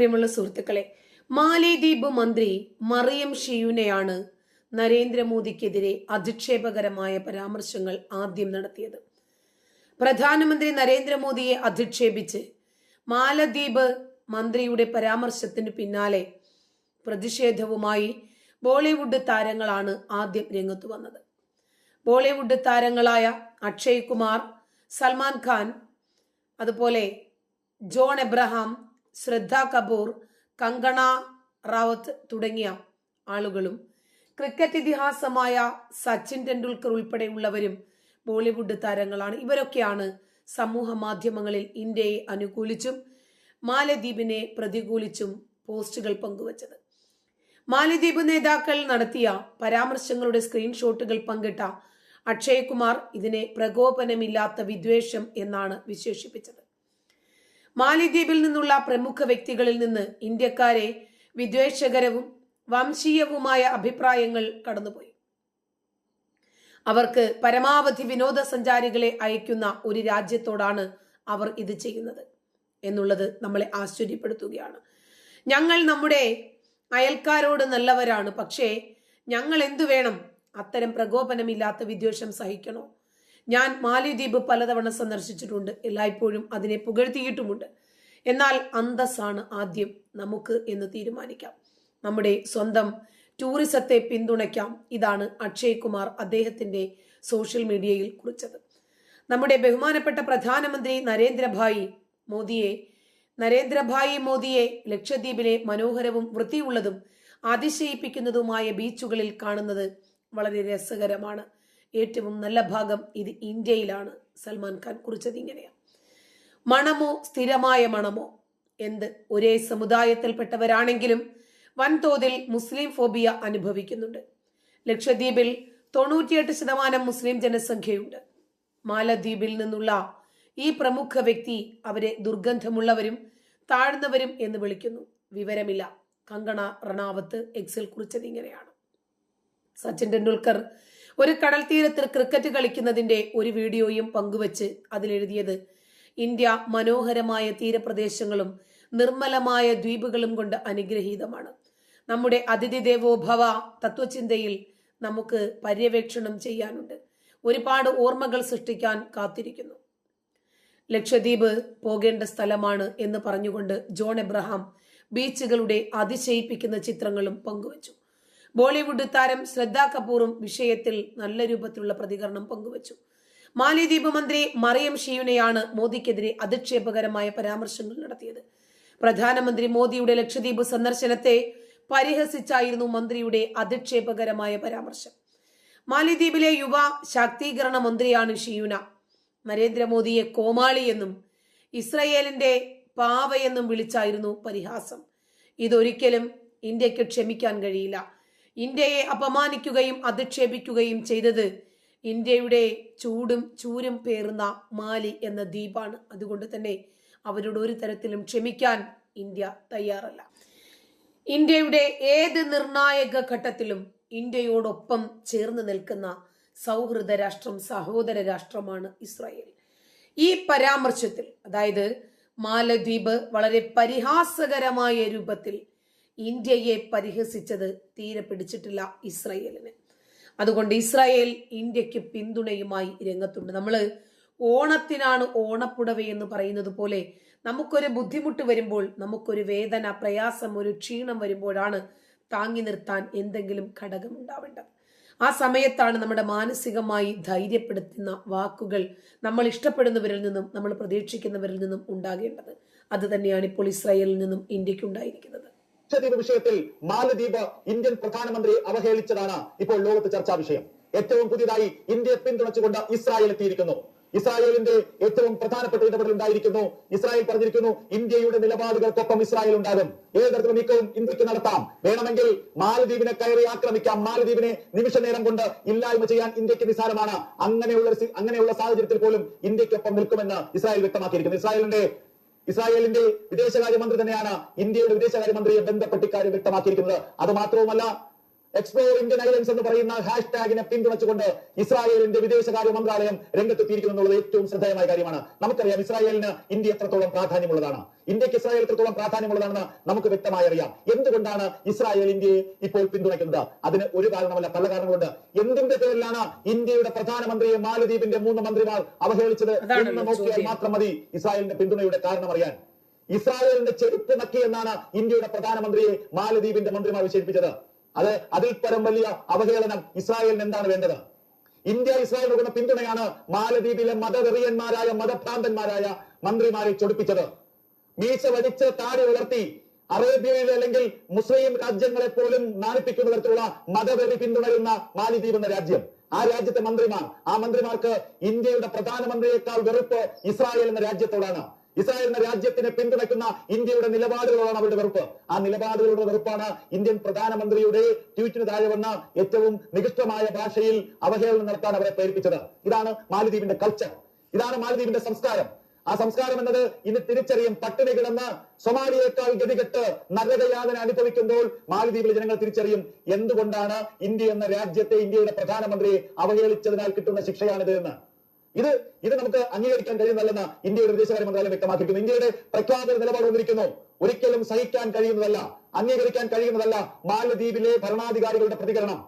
പ്രിയമുള്ള സുഹൃത്തുക്കളെ മാലിദ്വീപ് മന്ത്രി മറിയം ഷിയുനെയാണ് നരേന്ദ്രമോദിക്കെതിരെ അധിക്ഷേപകരമായ പരാമർശങ്ങൾ ആദ്യം നടത്തിയത്. പ്രധാനമന്ത്രി നരേന്ദ്രമോദിയെ അധിക്ഷേപിച്ച് മാലദ്വീപ് മന്ത്രിയുടെ പരാമർശത്തിന് പിന്നാലെ പ്രതിഷേധവുമായി ബോളിവുഡ് താരങ്ങളാണ് ആദ്യം രംഗത്ത് വന്നത്. ബോളിവുഡ് താരങ്ങളായ അക്ഷയ് കുമാർ സൽമാൻ ഖാൻ അതുപോലെ ജോൺ എബ്രഹാം ശ്രദ്ധ കപൂർ കങ്കണ റാവത്ത് തുടങ്ങിയ ആളുകളും ക്രിക്കറ്റ് ഇതിഹാസമായ സച്ചിൻ ടെണ്ടുൽക്കർ ഉൾപ്പെടെയുള്ളവരും ബോളിവുഡ് താരങ്ങളാണ്. ഇവരൊക്കെയാണ് സമൂഹ മാധ്യമങ്ങളിൽ ഇന്ത്യയെ അനുകൂലിച്ചും മാലദ്വീപിനെ പ്രതികൂലിച്ചും പോസ്റ്റുകൾ പങ്കുവച്ചത്. മാലദ്വീപ് നേതാക്കൾ നടത്തിയ പരാമർശങ്ങളുടെ സ്ക്രീൻഷോട്ടുകൾ പങ്കിട്ട അക്ഷയ്കുമാർ ഇതിനെ പ്രകോപനമില്ലാത്ത വിദ്വേഷം എന്നാണ് വിശേഷിപ്പിച്ചത്. മാലിദ്വീപിൽ നിന്നുള്ള പ്രമുഖ വ്യക്തികളിൽ നിന്ന് ഇന്ത്യക്കാരെ വിദ്വേഷകരവും വംശീയവുമായ അഭിപ്രായങ്ങൾ കടന്നുപോയി. അവർക്ക് പരമാവധി വിനോദസഞ്ചാരികളെ അയക്കുന്ന ഒരു രാജ്യത്തോടാണ് അവർ ഇത് ചെയ്യുന്നത് എന്നുള്ളത് നമ്മളെ ആശ്ചര്യപ്പെടുത്തുകയാണ്. ഞങ്ങൾ നമ്മുടെ അയൽക്കാരോട് നല്ലവരാണ് പക്ഷേ ഞങ്ങൾ എന്തു വേണം അത്തരം പ്രകോപനമില്ലാത്ത വിദ്വേഷം സഹിക്കണോ? ഞാൻ മാലിദ്വീപ് പലതവണ സന്ദർശിച്ചിട്ടുണ്ട് എല്ലായ്പ്പോഴും അതിനെ പുകഴ്ത്തിയിട്ടുമുണ്ട്. എന്നാൽ അന്തസ്സാണ് ആദ്യം നമുക്ക് എന്ന് തീരുമാനിക്കാം. നമ്മുടെ സ്വന്തം ടൂറിസത്തെ പിന്തുണയ്ക്കാം. ഇതാണ് അക്ഷയ് കുമാർ അദ്ദേഹത്തിന്റെ സോഷ്യൽ മീഡിയയിൽ കുറിച്ചത്. നമ്മുടെ ബഹുമാനപ്പെട്ട പ്രധാനമന്ത്രി നരേന്ദ്രഭായി മോദിയെ നരേന്ദ്രഭായി മോദിയെ ലക്ഷദ്വീപിലെ മനോഹരവും വൃത്തിയുള്ളതും അതിശയിപ്പിക്കുന്നതുമായ ബീച്ചുകളിൽ കാണുന്നത് വളരെ രസകരമാണ്. ഏറ്റവും നല്ല ഭാഗം ഇത് ഇന്ത്യയിലാണ്. സൽമാൻ ഖാൻ കുറിച്ചത് ഇങ്ങനെയാണ് മണമോ സ്ഥിരമായ മണമോ? എന്ത്? ഒരേ സമുദായത്തിൽപ്പെട്ടവരാണെങ്കിലും വൻതോതിൽ മുസ്ലിം ഫോബിയ അനുഭവിക്കുന്നുണ്ട്. ലക്ഷദ്വീപിൽ തൊണ്ണൂറ്റിയെട്ട് ശതമാനം മുസ്ലിം ജനസംഖ്യയുണ്ട്. മാലദ്വീപിൽ നിന്നുള്ള ഈ പ്രമുഖ വ്യക്തി അവരെ ദുർഗന്ധമുള്ളവരും താഴ്ന്നവരും എന്ന് വിളിക്കുന്നു. വിവരമില്ല. കങ്കണ റണാവത്ത് എക്സിൽ കുറിച്ചത് ഇങ്ങനെയാണ്. സച്ചിൻ ടെണ്ടുൽക്കർ. ഒരു കടൽ തീരത്തിൽ ക്രിക്കറ്റ് കളിക്കുന്നതിന്റെ ഒരു വീഡിയോയും പങ്കുവച്ച് അതിലെഴുതിയത്. ഇന്ത്യ മനോഹരമായ തീരപ്രദേശങ്ങളും നിർമ്മലമായ ദ്വീപുകളും കൊണ്ട് അനുഗ്രഹീതമാണ്. നമ്മുടെ അതിഥി ദേവോഭവ തത്വചിന്തയിൽ നമുക്ക് പര്യവേക്ഷണം ചെയ്യാനുണ്ട്. ഒരുപാട് ഓർമ്മകൾ സൃഷ്ടിക്കാൻ കാത്തിരിക്കുന്നു. ലക്ഷദ്വീപ് പോകേണ്ട സ്ഥലമാണ് എന്ന് പറഞ്ഞുകൊണ്ട് ജോൺ എബ്രഹാം ബീച്ചുകളുടെ അതിശയിപ്പിക്കുന്ന ചിത്രങ്ങളും പങ്കുവച്ചു. ബോളിവുഡ് താരം ശ്രദ്ധ കപൂറും വിഷയത്തിൽ നല്ല രൂപത്തിലുള്ള പ്രതികരണം പങ്കുവച്ചു. മാലിദ്വീപ് മന്ത്രി മറിയം ഷിയുനെയാണ് മോദിക്കെതിരെ അധിക്ഷേപകരമായ പരാമർശങ്ങൾ നടത്തിയത്. പ്രധാനമന്ത്രി മോദിയുടെ ലക്ഷദ്വീപ് സന്ദർശനത്തെ പരിഹസിച്ചായിരുന്നു മന്ത്രിയുടെ അധിക്ഷേപകരമായ പരാമർശം. മാലിദ്വീപിലെ യുവ ശാക്തീകരണ മന്ത്രിയാണ് ഷിയുന. നരേന്ദ്രമോദിയെ കോമാളി എന്നും ഇസ്രയേലിന്റെ പാവയെന്നും വിളിച്ചായിരുന്നു പരിഹാസം. ഇതൊരിക്കലും ഇന്ത്യയ്ക്ക് ക്ഷമിക്കാൻ കഴിയില്ല. ഇന്ത്യയെ അപമാനിക്കുകയും അധിക്ഷേപിക്കുകയും ചെയ്തത് ഇന്ത്യയുടെ ചൂടും ചൂരും പേറുന്ന മാലി എന്ന ദ്വീപാണ്. അതുകൊണ്ട് തന്നെ അവരോട് ഒരു തരത്തിലും ക്ഷമിക്കാൻ ഇന്ത്യ തയ്യാറല്ല. ഇന്ത്യയുടെ ഏത് നിർണായക ഘട്ടത്തിലും ഇന്ത്യയോടൊപ്പം ചേർന്ന് നിൽക്കുന്ന സൗഹൃദ രാഷ്ട്രം സഹോദര രാഷ്ട്രമാണ് ഇസ്രായേൽ. ഈ പരാമർശത്തിൽ അതായത് മാലദ്വീപ് വളരെ പരിഹാസകരമായ രൂപത്തിൽ ഇന്ത്യയെ പരിഹസിച്ചത് തീരെ പിടിച്ചിട്ടില്ല ഇസ്രായേലിന്. അതുകൊണ്ട് ഇസ്രായേൽ ഇന്ത്യയ്ക്ക് പിന്തുണയുമായി രംഗത്തുണ്ട്. നമ്മൾ ഓണത്തിനാണ് ഓണപ്പുടവ എന്ന് പറയുന്നത് പോലെ നമുക്കൊരു ബുദ്ധിമുട്ട് വരുമ്പോൾ നമുക്കൊരു വേദന പ്രയാസം ഒരു ക്ഷീണം വരുമ്പോഴാണ് താങ്ങി നിർത്താൻ എന്തെങ്കിലും ഘടകം ഉണ്ടാവേണ്ടത്. ആ സമയത്താണ് നമ്മുടെ മാനസികമായി ധൈര്യപ്പെടുത്തുന്ന വാക്കുകൾ നമ്മൾ ഇഷ്ടപ്പെടുന്നവരിൽ നിന്നും നമ്മൾ പ്രതീക്ഷിക്കുന്നവരിൽ നിന്നും ഉണ്ടാകേണ്ടത്. അത് തന്നെയാണ് ഇപ്പോൾ ഇസ്രായേലിൽ നിന്നും ഇന്ത്യയ്ക്ക് ഉണ്ടായിരിക്കുന്നത്. ലക്ഷദ്വീപ് വിഷയത്തിൽ മാലദ്വീപ് ഇന്ത്യൻ പ്രധാനമന്ത്രി അവഹേളിച്ചതാണ് ഇപ്പോൾ ലോകത്ത് ചർച്ചാ വിഷയം. ഏറ്റവും പുതിയതായി ഇന്ത്യയെ പിന്തുണച്ചുകൊണ്ട് ഇസ്രായേൽ എത്തിയിരിക്കുന്നു. ഇസ്രായേലിന്റെ ഏറ്റവും പ്രധാനപ്പെട്ട ഇടപെടൽ ഉണ്ടായിരിക്കുന്നു. ഇസ്രായേൽ പറഞ്ഞിരിക്കുന്നു ഇന്ത്യയുടെ നിലപാടുകൾക്കൊപ്പം ഇസ്രായേൽ ഉണ്ടാകും. ഏത് തരത്തിലുള്ള നീക്കവും ഇന്ത്യയ്ക്ക് നടത്താം. വേണമെങ്കിൽ മാലദ്വീപിനെ കയറി ആക്രമിക്കാം. മാലദ്വീപിനെ നിമിഷ നേരം കൊണ്ട് ഇല്ലായ്മ ചെയ്യാൻ ഇന്ത്യയ്ക്ക് നിസാരമാണ്. അങ്ങനെയുള്ള അങ്ങനെയുള്ള സാഹചര്യത്തിൽ പോലും ഇന്ത്യക്കൊപ്പം നിൽക്കുമെന്ന് ഇസ്രായേൽ വ്യക്തമാക്കിയിരിക്കുന്നു. ഇസ്രായേലിന്റെ ഇസ്രായേലിന്റെ വിദേശകാര്യമന്ത്രി തന്നെയാണ് ഇന്ത്യയുടെ വിദേശകാര്യമന്ത്രിയെ ബന്ധപ്പെട്ട് ഇക്കാര്യം വ്യക്തമാക്കിയിരിക്കുന്നത്. അത് മാത്രവുമല്ല എക്സ്പ്ലോർ ഇന്ത്യൻ ഐലൻഡ്സ് എന്ന് പറയുന്ന ഹാഷ് ടാഗിനെ പിന്തുണച്ചുകൊണ്ട് ഇസ്രായേലിന്റെ വിദേശകാര്യ മന്ത്രാലയം രംഗത്തെത്തിയിരിക്കുന്നു എന്നുള്ളത് ഏറ്റവും ശ്രദ്ധേയമായ കാര്യമാണ്. നമുക്കറിയാം ഇസ്രായേലിന് ഇന്ത്യ എത്രത്തോളം പ്രാധാന്യമുള്ളതാണ്. ഇന്ത്യയ്ക്ക് ഇസ്രായേൽ എത്രത്തോളം പ്രാധാന്യമുള്ളതാണെന്ന് നമുക്ക് വ്യക്തമായി അറിയാം. എന്തുകൊണ്ടാണ് ഇസ്രായേൽ ഇന്ത്യയെ ഇപ്പോൾ പിന്തുണയ്ക്കുന്നത്? അതിന് ഒരു കാരണമല്ല പല കാരണങ്ങളുണ്ട്. എന്തിന്റെ പേരിലാണ് ഇന്ത്യയുടെ പ്രധാനമന്ത്രിയെ മാലദ്വീപിന്റെ മൂന്ന് മന്ത്രിമാർ അവഹേളിച്ചത് എന്ന് നോക്കിയാൽ മാത്രം മതി ഇസ്രായേലിന്റെ പിന്തുണയുടെ കാരണം അറിയാൻ ഇസ്രായേലിന്റെ ചെരുപ്പ് നക്കി എന്നാണ് ഇന്ത്യയുടെ പ്രധാനമന്ത്രിയെ മാലദ്വീപിന്റെ മന്ത്രിമാർ വിശേഷിപ്പിച്ചത്. അത് അതിൽ പരം വലിയ അവഹേളനം ഇസ്രായേലിന് എന്താണ് വേണ്ടത്? ഇന്ത്യ ഇസ്രായേൽ കൊടുക്കുന്ന പിന്തുണയാണ് മാലദ്വീപിലെ മതവെറിയന്മാരായ മതഭ്രാന്തന്മാരായ മന്ത്രിമാരെ ചൊടിപ്പിച്ചത്. മീശ വലിച്ച് താടി ഉയർത്തി അറേബ്യയിൽ അല്ലെങ്കിൽ മുസ്ലിം രാജ്യങ്ങളെ പോലും നാണിപ്പിക്കുന്ന തരത്തിലുള്ള മതവെറി പിന്തുണരുന്ന മാലിദ്വീപ് എന്ന രാജ്യം. ആ രാജ്യത്തെ മന്ത്രിമാർ ആ മന്ത്രിമാർക്ക് ഇന്ത്യയുടെ പ്രധാനമന്ത്രിയേക്കാൾ വെറുപ്പ് ഇസ്രായേൽ എന്ന രാജ്യത്തോടാണ്. ഇസ്രായേൽ എന്ന രാജ്യത്തിനെ പിന്തുണയ്ക്കുന്ന ഇന്ത്യയുടെ നിലപാടുകളോടാണ് അവരുടെ വെറുപ്പ്. ആ നിലപാടുകളുടെ വെറുപ്പാണ് ഇന്ത്യൻ പ്രധാനമന്ത്രിയുടെ ട്വീറ്റിന് താഴെ വന്ന ഏറ്റവും നികൃഷ്ടമായ ഭാഷയിൽ അവഹേളനം നടത്താൻ അവരെ പ്രേരിപ്പിച്ചത്. ഇതാണ് മാലദ്വീപിന്റെ കൾച്ചർ ഇതാണ് മാലദ്വീപിന്റെ സംസ്കാരം. ആ സംസ്കാരം എന്നത് ഇന്ന് തിരിച്ചറിയും പട്ടിണി കിടന്ന് സൊമാലിയേക്കാൾ ഗതികെട്ട് നരകയാതന അനുഭവിക്കുമ്പോൾ മാലദ്വീപിലെ ജനങ്ങൾ തിരിച്ചറിയും എന്തുകൊണ്ടാണ് ഇന്ത്യ എന്ന രാജ്യത്തെ ഇന്ത്യയുടെ പ്രധാനമന്ത്രിയെ അവഹേളിച്ചതിനാൽ കിട്ടുന്ന ശിക്ഷയാണിത് എന്ന് ഇത് ഇത് നമുക്ക് അംഗീകരിക്കാൻ കഴിയുന്നതല്ലെന്ന് ഇന്ത്യയുടെ വിദേശകാര്യ മന്ത്രാലയം വ്യക്തമാക്കിയിരിക്കുന്നു. ഇന്ത്യയുടെ പ്രഖ്യാപന നിലപാട് വന്നിരിക്കുന്നു. ഒരിക്കലും സഹിക്കാൻ കഴിയുന്നതല്ല അംഗീകരിക്കാൻ കഴിയുന്നതല്ല മാലദ്വീപിലെ ഭരണാധികാരികളുടെ പ്രതികരണം.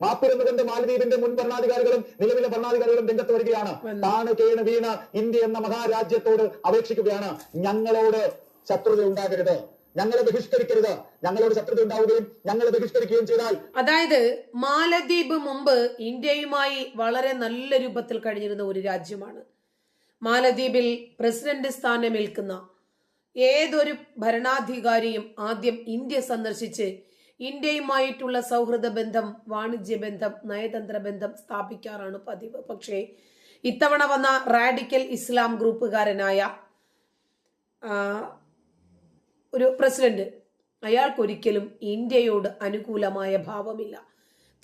മാപ്പിരുന്നുകൊണ്ട് മാലദ്വീപിന്റെ മുൻ ഭരണാധികാരികളും നിലവിലെ ഭരണാധികാരികളും രംഗത്ത് വരികയാണ്. താണ് കേണ് വീണ് ഇന്ത്യ എന്ന മഹാരാജ്യത്തോട് അപേക്ഷിക്കുകയാണ്. ഞങ്ങളോട് ശത്രുത ഉണ്ടാകരുത്. ഞങ്ങളെ ബഹിഷ്കരിക്കരുത്. ഞങ്ങളോട് ശത്രുത ഉണ്ടാവുകയും ഞങ്ങളെ ബഹിഷ്കരിക്കുകയും ചെയ്താൽ അതായത് മാലദ്വീപ് മുമ്പ് ഇന്ത്യയുമായി വളരെ നല്ല രൂപത്തിൽ കഴിഞ്ഞിരുന്ന ഒരു രാജ്യമാണ്. മാലദ്വീപിൽ പ്രസിഡന്റ് സ്ഥാനമേൽക്കുന്ന ഏതൊരു ഭരണാധികാരിയും ആദ്യം ഇന്ത്യ സന്ദർശിച്ച് ഇന്ത്യയുമായിട്ടുള്ള സൗഹൃദ ബന്ധം വാണിജ്യ ബന്ധം നയതന്ത്ര ബന്ധം സ്ഥാപിക്കാറാണ് പതിവ്. പക്ഷേ ഇത്തവണ വന്ന റാഡിക്കൽ ഇസ്ലാം ഗ്രൂപ്പുകാരനായ ഒരു പ്രസിഡന്റ് അയാൾക്കൊരിക്കലും ഇന്ത്യയോട് അനുകൂലമായ ഭാവമില്ല.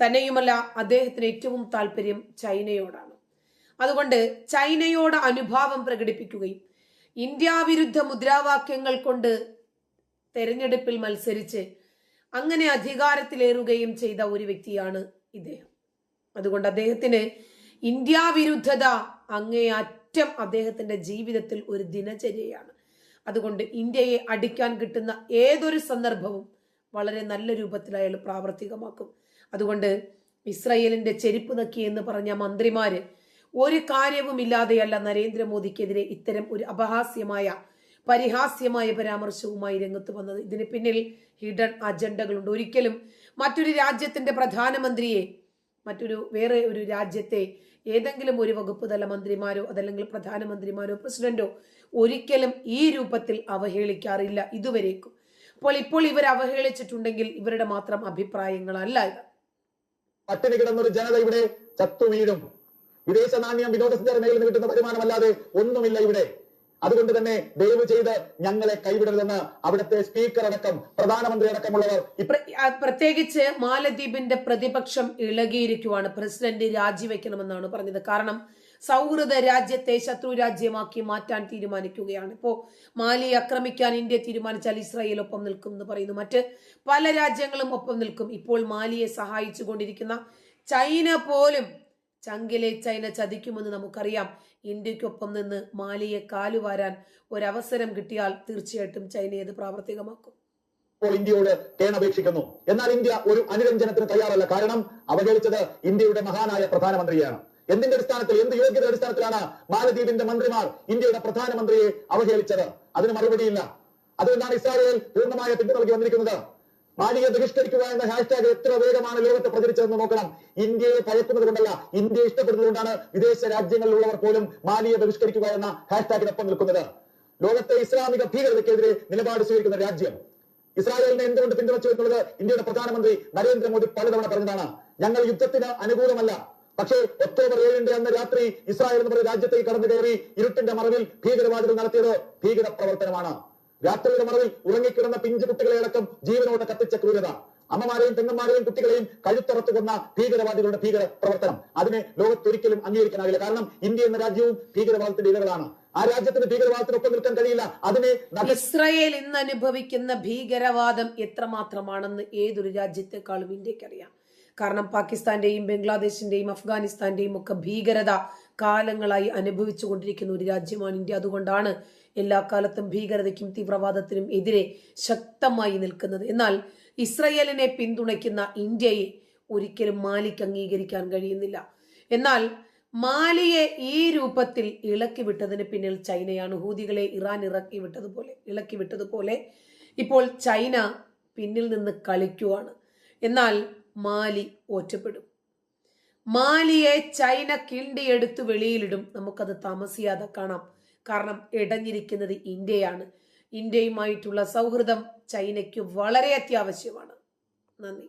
തന്നെയുമല്ല അദ്ദേഹത്തിന് ഏറ്റവും താല്പര്യം ചൈനയോടാണ്. അതുകൊണ്ട് ചൈനയോട് അനുഭാവം പ്രകടിപ്പിക്കുകയും ഇന്ത്യ വിരുദ്ധ മുദ്രാവാക്യങ്ങൾ കൊണ്ട് തെരഞ്ഞെടുപ്പിൽ മത്സരിച്ച് അങ്ങനെ അധികാരത്തിലേറുകയും ചെയ്ത ഒരു വ്യക്തിയാണ് ഇദ്ദേഹം. അതുകൊണ്ട് അദ്ദേഹത്തിന് ഇന്ത്യ വിരുദ്ധത അങ്ങേയറ്റം അദ്ദേഹത്തിന്റെ ജീവിതത്തിൽ ഒരു ദിനചര്യയാണ്. അതുകൊണ്ട് ഇന്ത്യയെ അടിക്കാൻ കിട്ടുന്ന ഏതൊരു സന്ദർഭവും വളരെ നല്ല രൂപത്തിൽ അയാൾ പ്രാവർത്തികമാക്കും. അതുകൊണ്ട് ഇസ്രയേലിന്റെ ചെരുപ്പ് നക്കി എന്ന് പറഞ്ഞ മന്ത്രിമാര് ഒരു കാര്യവുമില്ലാതെയല്ല നരേന്ദ്രമോദിക്കെതിരെ ഇത്തരം ഒരു അപഹാസ്യമായ പരിഹാസ്യമായ പരാമർശവുമായി രംഗത്ത് വന്നത്. ഇതിന് പിന്നിൽ ഹിഡൻ അജണ്ടകളുണ്ട്. ഒരിക്കലും മറ്റൊരു രാജ്യത്തിന്റെ പ്രധാനമന്ത്രിയെ മറ്റൊരു വേറെ ഒരു രാജ്യത്തെ ഏതെങ്കിലും ഒരു വകുപ്പ് തല മന്ത്രിമാരോ അതല്ലെങ്കിൽ പ്രധാനമന്ത്രിമാരോ പ്രസിഡന്റോ ഒരിക്കലും ഈ രൂപത്തിൽ അവഹേളിക്കാറില്ല ഇതുവരേക്കും. അപ്പോൾ ഇപ്പോൾ ഇവർ അവഹേളിച്ചിട്ടുണ്ടെങ്കിൽ ഇവരുടെ മാത്രം അഭിപ്രായങ്ങളല്ല ഇത്. പട്ടിണി കിടന്നൊരു ജനത ഇവിടെ ചത്തു വീഴും വിദേശ നാണ്യം വിനോദസഞ്ചാര മേഖലയിൽ കിട്ടുന്ന വരുമാനമല്ലാതെ ഒന്നുമില്ല ഇവിടെ. അതുകൊണ്ട് തന്നെ ദയവ് ചെയ്ത് ഞങ്ങളെ കൈവിടരുതെന്ന് അവിടുത്തെ സ്പീക്കർ അടക്കം പ്രധാനമന്ത്രി അടക്കമുള്ളവർ പ്രത്യേകിച്ച് മാലദ്വീപിന്റെ പ്രതിപക്ഷം ഇളകിയിരിക്കുവാണ്. പ്രസിഡന്റ് രാജിവെക്കണമെന്നാണ് പറഞ്ഞത്. കാരണം സൗഹൃദ രാജ്യത്തെ ശത്രു രാജ്യമാക്കി മാറ്റാൻ തീരുമാനിക്കുകയാണ്. ഇപ്പോ മാലി ആക്രമിക്കാൻ ഇന്ത്യ തീരുമാനിച്ചാൽ ഇസ്രായേൽ ഒപ്പം നിൽക്കും എന്ന് പറയുന്നു. മറ്റ് പല രാജ്യങ്ങളും ഒപ്പം നിൽക്കും. ഇപ്പോൾ മാലിയെ സഹായിച്ചു കൊണ്ടിരിക്കുന്ന ചൈന പോലും ചങ്കിലെ ചൈന ചതിക്കുമെന്ന് നമുക്കറിയാം. ഇന്ത്യക്കൊപ്പം നിന്ന് മാലിയെ കാലുവാരാൻ ഒരവസരം കിട്ടിയാൽ തീർച്ചയായിട്ടും ചൈന ഇത് പ്രാവർത്തികമാക്കും. ഇപ്പോൾ ഇന്ത്യയോട് കേണപേക്ഷിക്കുന്നു എന്നാൽ ഇന്ത്യ ഒരു അനുരഞ്ജനത്തിന് തയ്യാറല്ല. കാരണം അവഗണിച്ചത് ഇന്ത്യയുടെ മഹാനായ പ്രധാനമന്ത്രിയാണ്. എന്തിന്റെ അടിസ്ഥാനത്തിൽ? എന്ത് യോഗ്യത അടിസ്ഥാനത്തിലാണ് മാലദ്വീപിന്റെ മന്ത്രിമാർ ഇന്ത്യയുടെ പ്രധാനമന്ത്രിയെ അവഹേളിച്ചത്? അതിന് മറുപടിയില്ല. അതുകൊണ്ടാണ് ഇസ്രായേൽ പൂർണമായ പിന്തുണ നൽകി വന്നിരിക്കുന്നത്. മാലിയെ ബഹിഷ്കരിക്കുക എന്ന ഹാഷ്ടാഗ് എത്ര വേഗമാണ് ലോകത്ത് പ്രചരിച്ചതെന്ന് നോക്കണം. ഇന്ത്യയെ ഭയക്കുന്നത് കൊണ്ടല്ല ഇന്ത്യയെ ഇഷ്ടപ്പെടുന്നത് കൊണ്ടാണ് വിദേശ രാജ്യങ്ങളിലുള്ളവർ പോലും മാലിയെ ബഹിഷ്കരിക്കുക എന്ന ഹാഷ്ടാഗിനൊപ്പം നിൽക്കുന്നത്. ലോകത്തെ ഇസ്ലാമിക ഭീകരതയ്ക്കെതിരെ നിലപാട് സ്വീകരിക്കുന്ന രാജ്യം. ഇസ്രായേലിനെ എന്തുകൊണ്ട് പിന്തുണച്ചു എന്നുള്ളത് ഇന്ത്യയുടെ പ്രധാനമന്ത്രി നരേന്ദ്രമോദി പലതവണ പറഞ്ഞതാണ്. ഞങ്ങൾ യുദ്ധത്തിന് അനുകൂലമല്ല. പക്ഷേ ഒക്ടോബർ ഏഴിന്റെ അന്ന് രാത്രി ഇസ്രായേൽ എന്ന് രാജ്യത്തേക്ക് കടന്നു കയറി ഇരുട്ടിന്റെ മറവിൽ ഭീകരവാദികൾ നടത്തിയത് ഭീകര പ്രവർത്തനമാണ് രാത്രിയുടെ മറവിൽ ഉറങ്ങിക്കിടന്ന പിഞ്ചു കുട്ടികളെ അടക്കം ജീവനോടെ കത്തിച്ച ക്രൂരത. അമ്മമാരെയും പെണ്ണന്മാരെയും കുട്ടികളെയും കഴുത്തറത്ത് കൊന്ന ഭീകരവാദികളുടെ ഭീകര പ്രവർത്തനം അതിനെ ലോകത്തൊരിക്കലും അംഗീകരിക്കാനാകില്ല. കാരണം ഇന്ത്യ എന്ന രാജ്യവും ഭീകരവാദത്തിന്റെ ഇലകളാണ്. ആ രാജ്യത്തിന് ഭീകരവാദത്തിനൊപ്പം നിൽക്കാൻ കഴിയില്ല. അതിനെ ഇസ്രായേൽ ഇന്ന് അനുഭവിക്കുന്ന ഭീകരവാദം എത്രമാത്രമാണെന്ന് ഏതൊരു രാജ്യത്തെക്കാളും ഇന്ത്യക്കറിയാം. കാരണം പാകിസ്ഥാന്റെയും ബംഗ്ലാദേശിന്റെയും അഫ്ഗാനിസ്ഥാന്റെയും ഒക്കെ ഭീകരത കാലങ്ങളായി അനുഭവിച്ചു കൊണ്ടിരിക്കുന്ന ഒരു രാജ്യമാണ് ഇന്ത്യ. അതുകൊണ്ടാണ് എല്ലാ കാലത്തും ഭീകരതയ്ക്കും തീവ്രവാദത്തിനും എതിരെ ശക്തമായി നിൽക്കുന്നത്. എന്നാൽ ഇസ്രയേലിനെ പിന്തുണയ്ക്കുന്ന ഇന്ത്യയെ ഒരിക്കലും മാലിക്ക് അംഗീകരിക്കാൻ കഴിയുന്നില്ല. എന്നാൽ മാലിയെ ഈ രൂപത്തിൽ ഇളക്കി വിട്ടതിന് പിന്നിൽ ചൈനയാണ്. ഹൂതികളെ ഇറാൻ ഇറക്കി വിട്ടതുപോലെ ഇളക്കി വിട്ടതുപോലെ ഇപ്പോൾ ചൈന പിന്നിൽ നിന്ന് കളിക്കുവാണ്. എന്നാൽ മാലി ഒറ്റപ്പെടും. മാലിയെ ചൈന കിണ്ടിയെടുത്ത് വെളിയിലിടും. നമുക്കത് താമസിയാതെ കാണാം. കാരണം ഇടഞ്ഞിരിക്കുന്നത് ഇന്ത്യയാണ്. ഇന്ത്യയുമായിട്ടുള്ള സൗഹൃദം ചൈനയ്ക്ക് വളരെ അത്യാവശ്യമാണ്. നന്ദി.